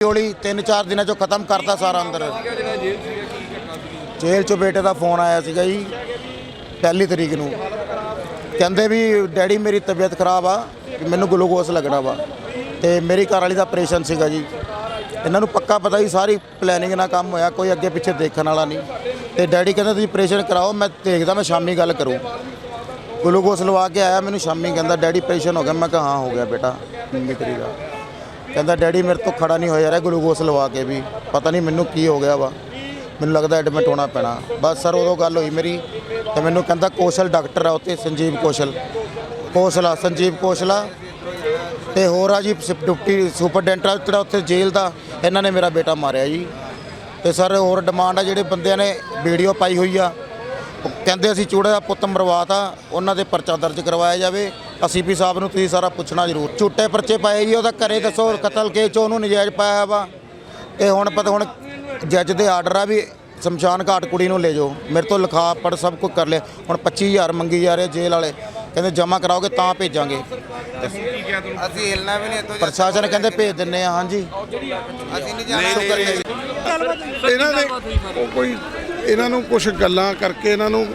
ਹੌਲੀ 3-4 ਦਿਨਾਂ ਚੋਂ ਖਤਮ ਕਰਤਾ ਸਾਰਾ ਅੰਦਰ। ਜੇਲ੍ਹ ਚੋਂ ਬੇਟੇ ਦਾ ਫੋਨ ਆਇਆ ਸੀਗਾ ਜੀ, ਪਹਿਲੀ ਤਰੀਕ ਨੂੰ। ਕਹਿੰਦੇ ਵੀ, ਡੈਡੀ, ਮੇਰੀ ਤਬੀਅਤ ਖਰਾਬ ਆ ਵੀ ਮੈਨੂੰ ਗਲੂਕੋਸ ਲੱਗਣਾ ਵਾ। ਤੇ ਮੇਰੀ ਘਰ ਵਾਲੀ ਦਾ ਆਪਰੇਸ਼ਨ ਸੀਗਾ ਜੀ। ਇਹਨਾਂ ਨੂੰ ਪੱਕਾ ਪਤਾ ਹੀ ਸਾਰੀ ਪਲੈਨਿੰਗ ਨਾਲ ਕੰਮ ਹੋਇਆ, ਕੋਈ ਅੱਗੇ ਪਿੱਛੇ ਦੇਖਣ ਵਾਲਾ ਨਹੀਂ। ਤੇ ਡੈਡੀ ਕਹਿੰਦਾ, ਤੁਸੀਂ ਆਪਰੇਸ਼ਨ ਕਰਾਓ, ਮੈਂ ਦੇਖਦਾ, ਮੈਂ ਸ਼ਾਮੀ ਗੱਲ ਕਰੂੰ। ਗਲੂਕੋਸ ਲਵਾ ਕੇ ਆਇਆ ਮੈਨੂੰ ਸ਼ਾਮੀ, ਕਹਿੰਦਾ, ਡੈਡੀ ਆਪਰੇਸ਼ਨ ਹੋ ਗਿਆ। ਮੈਂ ਕਿਹਾ, ਹਾਂ, ਹੋ ਗਿਆ ਬੇਟਾ ਮੰਮੀ ਤੇਰੀ ਦਾ ਕਹਿੰਦਾ, ਡੈਡੀ, ਮੇਰੇ ਤੋਂ ਖੜਾ ਨਹੀਂ ਹੋਇਆ ਰਿਹਾ ਗਲੂਕੋਜ਼ ਲਵਾ ਕੇ ਵੀ। ਪਤਾ ਨਹੀਂ ਮੈਨੂੰ ਕੀ ਹੋ ਗਿਆ ਵਾ। ਮੈਨੂੰ ਲੱਗਦਾ ਐਡਮਿਟ ਹੋਣਾ ਪੈਣਾ। ਬਸ ਸਰ, ਉਦੋਂ ਗੱਲ ਹੋਈ ਮੇਰੀ ਤੇ ਮੈਨੂੰ ਕਹਿੰਦਾ, ਕੌਸ਼ਲ ਡਾਕਟਰ ਆ ਉੱਥੇ, ਸੰਜੀਵ ਕੌਸ਼ਲ। ਕੌਸ਼ਲਾ ਸੰਜੀਵ ਕੌਸ਼ਲਾ ਤੇ ਹੋਰ ਆ ਜੀ ਸ- ਡਿਪਟੀ ਸੁਪਰਡੈਂਟ ਜਿਹੜਾ ਉੱਥੇ ਜੇਲ੍ਹ ਦਾ, ਇਹਨਾਂ ਨੇ ਮੇਰਾ ਬੇਟਾ ਮਾਰਿਆ ਜੀ। ਤੇ ਸਰ, ਹੋਰ ਡਿਮਾਂਡ ਆ ਜਿਹੜੇ ਬੰਦਿਆਂ ਨੇ ਵੀਡੀਓ ਪਾਈ ਹੋਈ ਆ। ਕਹਿੰਦੇ ਅਸੀਂ ਚੂੜੇ ਦਾ ਪੁੱਤ ਮਰਵਾਤਾ, ਉਹਨਾਂ ਦੇ ਪਰਚਾ ਦਰਜ ਕਰਵਾਇਆ ਜਾਵੇ। ਸੀਪੀ ਸਾਹਿਬ ਨੂੰ ਤੁਸੀਂ ਸਾਰਾ ਪੁੱਛਣਾ ਜ਼ਰੂਰ। ਝੂਟੇ ਪਰਚੇ ਪਾਏ ਜੀ ਉਹਦਾ ਘਰੇ ਦੱਸੋ ਕਤਲ ਕੇ ਚ ਉਹਨੂੰ ਨਜਾਇਜ਼ ਪਾਇਆ ਵਾ। ਤੇ ਹੁਣ ਪਤਾ ਹੁਣ ਜੱਜ ਦੇ ਆਰਡਰ ਆ ਵੀ ਸ਼ਮਸ਼ਾਨ ਘਾਟ ਕੁੜੀ ਨੂੰ ਲੈ ਜਾਓ। ਮੇਰੇ ਤੋਂ ਲਿਖਾ ਪੜ ਸਭ ਕੁਝ ਕਰ ਲਿਆ। ਹੁਣ 25000 ਮੰਗੀ ਜਾ ਰਹੇ ਜੇਲ੍ਹ ਵਾਲੇ। ਕਹਿੰਦੇ ਜਮ੍ਹਾਂ ਕਰਾਓਗੇ ਤਾਂ ਭੇਜਾਂਗੇ। ਅਸੀਂ ਹਿਲਣਾ ਵੀ ਨਹੀਂ ਇੱਥੋਂ ਪ੍ਰਸ਼ਾਸਨ ਕਹਿੰਦੇ ਭੇਜ ਦਿੰਨੇ ਆ ਹਾਂਜੀ। ਅਸੀਂ ਨਹੀਂ ਜਾਣਾ। ਇਹਨਾਂ ਦੇ ਉਹ ਕੋਈ ਇਹਨਾਂ ਨੂੰ ਕੁਝ ਗੱਲਾਂ ਕਰਕੇ ਇਹਨਾਂ ਨੂੰ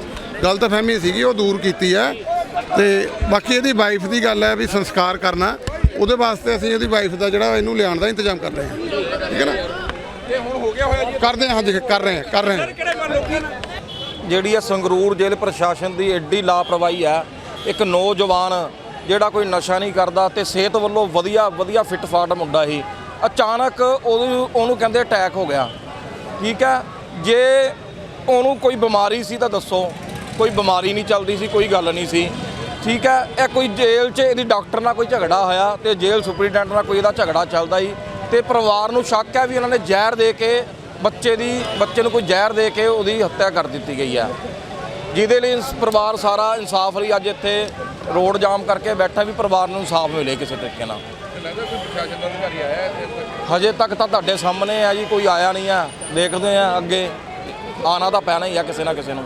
ਗਲਤਫਹਿਮੀ ਸੀਗੀ ਉਹ ਦੂਰ ਕੀਤੀ ਹੈ। ਤੇ ਬਾਕੀ ਇਹਦੀ ਵਾਈਫ ਦੀ ਗੱਲ ਹੈ ਵੀ ਸੰਸਕਾਰ ਕਰਨਾ ਉਹਦੇ ਵਾਸਤੇ ਅਸੀਂ ਇਹਦੀ ਵਾਈਫ ਦਾ ਜਿਹੜਾ ਇਹਨੂੰ ਲਿਆਉਣ ਦਾ ਇੰਤਜ਼ਾਮ ਕਰ ਰਹੇ ਹਾਂ। ਠੀਕ ਹੈ ਨਾ? ਤੇ ਹੁਣ ਹੋ ਗਿਆ ਹੋਇਆ ਜੀ? ਕਰਦੇ ਹਾਂ ਹਾਂਜੀ ਕਰ ਰਹੇ ਹਾਂ ਕਰ ਰਹੇ ਹਾਂ। ਜਿਹੜੀ ਆ ਸੰਗਰੂਰ ਜੇਲ੍ਹ ਪ੍ਰਸ਼ਾਸਨ ਦੀ ਐਡੀ ਲਾਪਰਵਾਹੀ ਹੈ ਇੱਕ ਨੌਜਵਾਨ ਜਿਹੜਾ ਕੋਈ ਨਸ਼ਾ ਨਹੀਂ ਕਰਦਾ ਤੇ ਸਿਹਤ ਵੱਲੋਂ ਵਧੀਆ ਵਧੀਆ ਫਿੱਟ ਫਾਟ ਮੁੰਡਾ ਸੀ ਅਚਾਨਕ ਉਹਨੂੰ ਉਹਨੂੰ ਕਹਿੰਦੇ ਅਟੈਕ ਹੋ ਗਿਆ। ਠੀਕ ਹੈ? ਜੇ ਉਹਨੂੰ ਕੋਈ ਬਿਮਾਰੀ ਸੀ ਤਾਂ ਦੱਸੋ ਕੋਈ ਬਿਮਾਰੀ ਨਹੀਂ ਚੱਲਦੀ ਸੀ ਕੋਈ ਗੱਲ ਨਹੀਂ ਸੀ। ਠੀਕ ਹੈ ਇਹ ਕੋਈ ਜੇਲ੍ਹ 'ਚ ਇਹਦੀ ਡਾਕਟਰ ਨਾਲ ਕੋਈ ਝਗੜਾ ਹੋਇਆ ਤੇ ਜੇਲ੍ਹ ਸੁਪਰੀਡੈਂਟ ਨਾਲ ਕੋਈ ਇਹਦਾ ਝਗੜਾ ਚੱਲਦਾ ਸੀ ਤੇ ਪਰਿਵਾਰ ਨੂੰ ਸ਼ੱਕ ਹੈ ਵੀ ਉਹਨਾਂ ਨੇ ਜ਼ਹਿਰ ਦੇ ਕੇ ਬੱਚੇ ਦੀ ਬੱਚੇ ਨੂੰ ਕੋਈ ਜ਼ਹਿਰ ਦੇ ਕੇ ਉਹਦੀ ਹੱਤਿਆ ਕਰ ਦਿੱਤੀ ਗਈ ਹੈ। ਜਿਹਦੇ ਲਈ ਪਰਿਵਾਰ ਸਾਰਾ ਇਨਸਾਫ ਲਈ ਅੱਜ ਇੱਥੇ ਰੋਡ ਜਾਮ ਕਰਕੇ ਬੈਠਾ ਵੀ ਪਰਿਵਾਰ ਨੂੰ ਇਨਸਾਫ ਮਿਲੇ ਕਿਸੇ ਤਰੀਕੇ ਨਾਲ। ਹਜੇ ਤੱਕ ਤਾਂ ਤੁਹਾਡੇ ਸਾਹਮਣੇ ਆ ਜੀ ਕੋਈ ਆਇਆ ਨਹੀਂ ਆ ਦੇਖਦੇ ਆ ਅੱਗੇ। ਆਣਾ ਤਾਂ ਪੈਣਾ ਹੀ ਆ ਕਿਸੇ ਨਾ ਕਿਸੇ ਨੂੰ।